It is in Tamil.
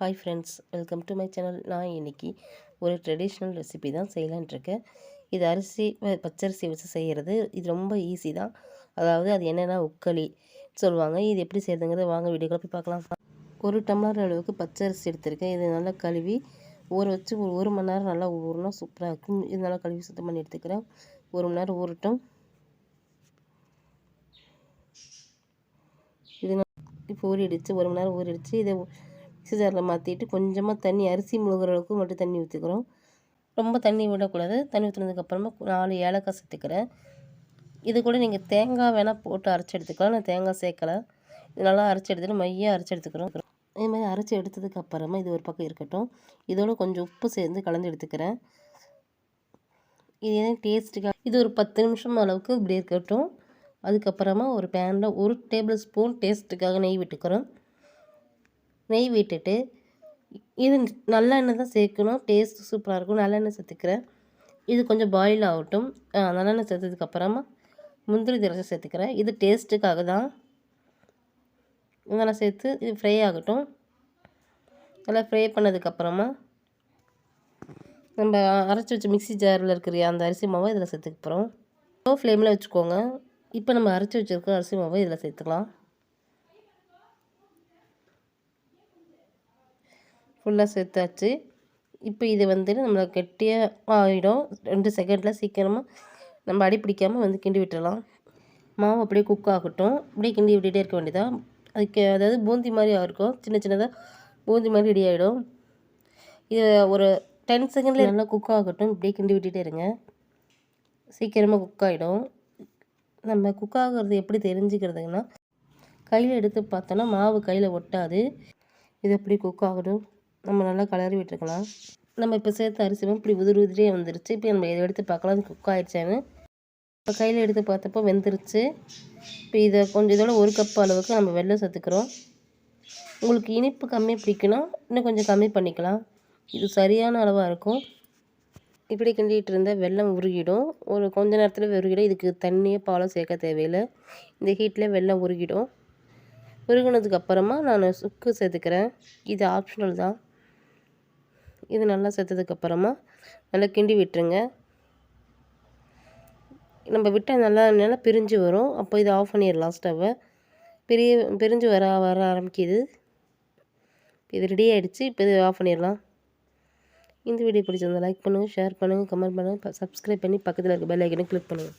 Hi friends welcome to my channel நான் இன்னைக்கு ஒரு ட்ரெடிஷ்னல் ரெசிபி தான் செய்யலான்ட்ருக்கேன். இது அரிசி பச்சரிசி வச்சு செய்கிறது இது ரொம்ப ஈஸி தான். அதாவது அது என்னென்னா உக்களி சொல்லுவாங்க. இது எப்படி செய்கிறதுங்கிறத வாங்க வீடியோக்குள்ள போய் பார்க்கலாம். ஒரு டம்ளர் அளவுக்கு பச்சரிசி எடுத்திருக்கேன். இது நல்லா கழுவி ஊற வச்சு ஒரு ஒரு மணி நேரம் நல்லா ஊறினா சூப்பராக இருக்கும். இது நல்லா கழுவி சுத்தம் பண்ணி எடுத்துக்கிறேன். ஒரு மணி நேரம் ஊறட்டும். இது இப்போ ஊறிடுச்சு. ஒரு மணி நேரம் ஊறிடுச்சு. இதை மிக்ஸி ஜாரில் மாற்றிட்டு கொஞ்சமாக தண்ணி அரிசி முழுகிற அளவுக்கு மட்டும் தண்ணி ஊற்றிக்கிறோம். ரொம்ப தண்ணி விடக்கூடாது. தண்ணி ஊற்றுனதுக்கப்புறமா நாலு ஏலக்காய் சேர்த்துக்கிறேன். இது கூட நீங்கள் தேங்காய் வேணால் போட்டு அரைச்சி எடுத்துக்கலாம். நான் தேங்காய் சேர்க்கலை. இது நல்லா அரைச்சி எடுத்துகிட்டு மையாக அரைச்சி எடுத்துக்கிறோம். இதே மாதிரி அரைச்சி எடுத்ததுக்கு அப்புறமா இது ஒரு பக்கம் இருக்கட்டும். இதோட கொஞ்சம் உப்பு சேர்ந்து கலந்து எடுத்துக்கிறேன். இது ஏன் டேஸ்ட்டுக்காக இது ஒரு பத்து நிமிஷம் அளவுக்கு இப்படி இருக்கட்டும். அதுக்கப்புறமா ஒரு பேனில் ஒரு டேபிள் ஸ்பூன் டேஸ்ட்டுக்காக நெய் விட்டுக்கிறோம். நெய் விட்டுட்டு இது நல்லெண்ணெய் தான் சேர்க்கணும். டேஸ்ட் சூப்பராக இருக்கும். நல்லெண்ணெய் சேர்த்துக்கிறேன். இது கொஞ்சம் பாயில் ஆகட்டும். நல்லெண்ணெய் சேர்த்ததுக்கப்புறமா முந்திரி திராட்சை சேர்த்துக்கிறேன். இது டேஸ்ட்டுக்காக தான். இதெல்லாம் சேர்த்து இது ஃப்ரை ஆகட்டும். நல்லா ஃப்ரை பண்ணதுக்கப்புறமா நம்ம அரைச்சி வச்ச மிக்ஸி ஜாரில் இருக்கிற அந்த அரிசி மாவை இதில் சேர்த்துக்க போகிறோம் லோ ஃப்ளேமில் வச்சுக்கோங்க. இப்போ நம்ம அரைச்சி வச்சுருக்க அரிசி மாவை இதில் சேர்த்துக்கலாம். ஃபுல்லாக சேர்த்தாச்சு இப்போ இது வந்து நம்மளை கெட்டியாக ஆகிடும் ரெண்டு செகண்டில் சீக்கிரமாக நம்ம அடி பிடிக்காமல் வந்து கிண்டி விட்டுடலாம் மாவு அப்படியே குக் ஆகட்டும். அப்படியே கிண்டி விட்டுகிட்டே இருக்க வேண்டியதான் அதுக்கு அதாவது பூந்தி மாதிரி இருக்கும். சின்ன சின்னதாக பூந்தி மாதிரி ரெடி ஆகிடும் இது ஒரு டென் செகண்டில் நல்லா குக் ஆகட்டும். இப்படியே கிண்டி விட்டுட்டே இருங்க. சீக்கிரமாக குக் ஆகிடும் நம்ம குக் ஆகிறது எப்படி தெரிஞ்சுக்கிறதுன்னா கையில் எடுத்து பார்த்தோன்னா மாவு கையில் ஒட்டாது. இது எப்படி குக் ஆகட்டும். நம்ம நல்லா கலரி விட்டுருக்கலாம். நம்ம இப்போ சேர்த்து அரிசி இப்படி உதிரி உதிரியே வந்துருச்சு. இப்போ நம்ம இதை எடுத்து பார்க்கலாம். குக் ஆயிடுச்சான்னு இப்போ கையில் எடுத்து பார்த்தப்போ வெந்துருச்சு. இப்போ இதை கொஞ்சம் இதோட ஒரு கப் அளவுக்கு நம்ம வெள்ளம் சேர்த்துக்கிறோம். உங்களுக்கு இனிப்பு கம்மி பிடிக்கணும் இன்னும் கொஞ்சம் கம்மி பண்ணிக்கலாம். இது சரியான அளவாக இருக்கும். இப்படி கிண்டிகிட்டு இருந்தால் வெள்ளம் உருகிடும். ஒரு கொஞ்ச நேரத்தில் உருகிடும் இதுக்கு தண்ணியே பாலோ சேர்க்க தேவையில்லை. இந்த ஹீட்டில் வெள்ளம் உருகிடும். உருகினதுக்கு அப்புறமா நான் சுக்கு சேர்த்துக்கிறேன். இது ஆப்ஷனல் தான். இது நல்லா செத்ததுக்கப்புறமா நல்லா கிண்டி விட்டுருங்க. நம்ம விட்டால் நல்லா நல்லா பிரிஞ்சு வரும். அப்போ இதை ஆஃப் பண்ணிடலாம் ஸ்டவ்வை பிரிய பிரிஞ்சு வர வர ஆரம்பிக்குது. இது ரெடி ஆகிடுச்சு இப்போ இது ஆஃப் பண்ணிடலாம். இந்த வீடியோ பிடிச்சிருந்தா லைக் பண்ணுங்கள் ஷேர் பண்ணுங்கள் கமெண்ட் பண்ணுங்கள் சப்ஸ்கிரைப் பண்ணி பக்கத்தில் இருக்க பெல் ஐக்கனை கிளிக் பண்ணுங்கள்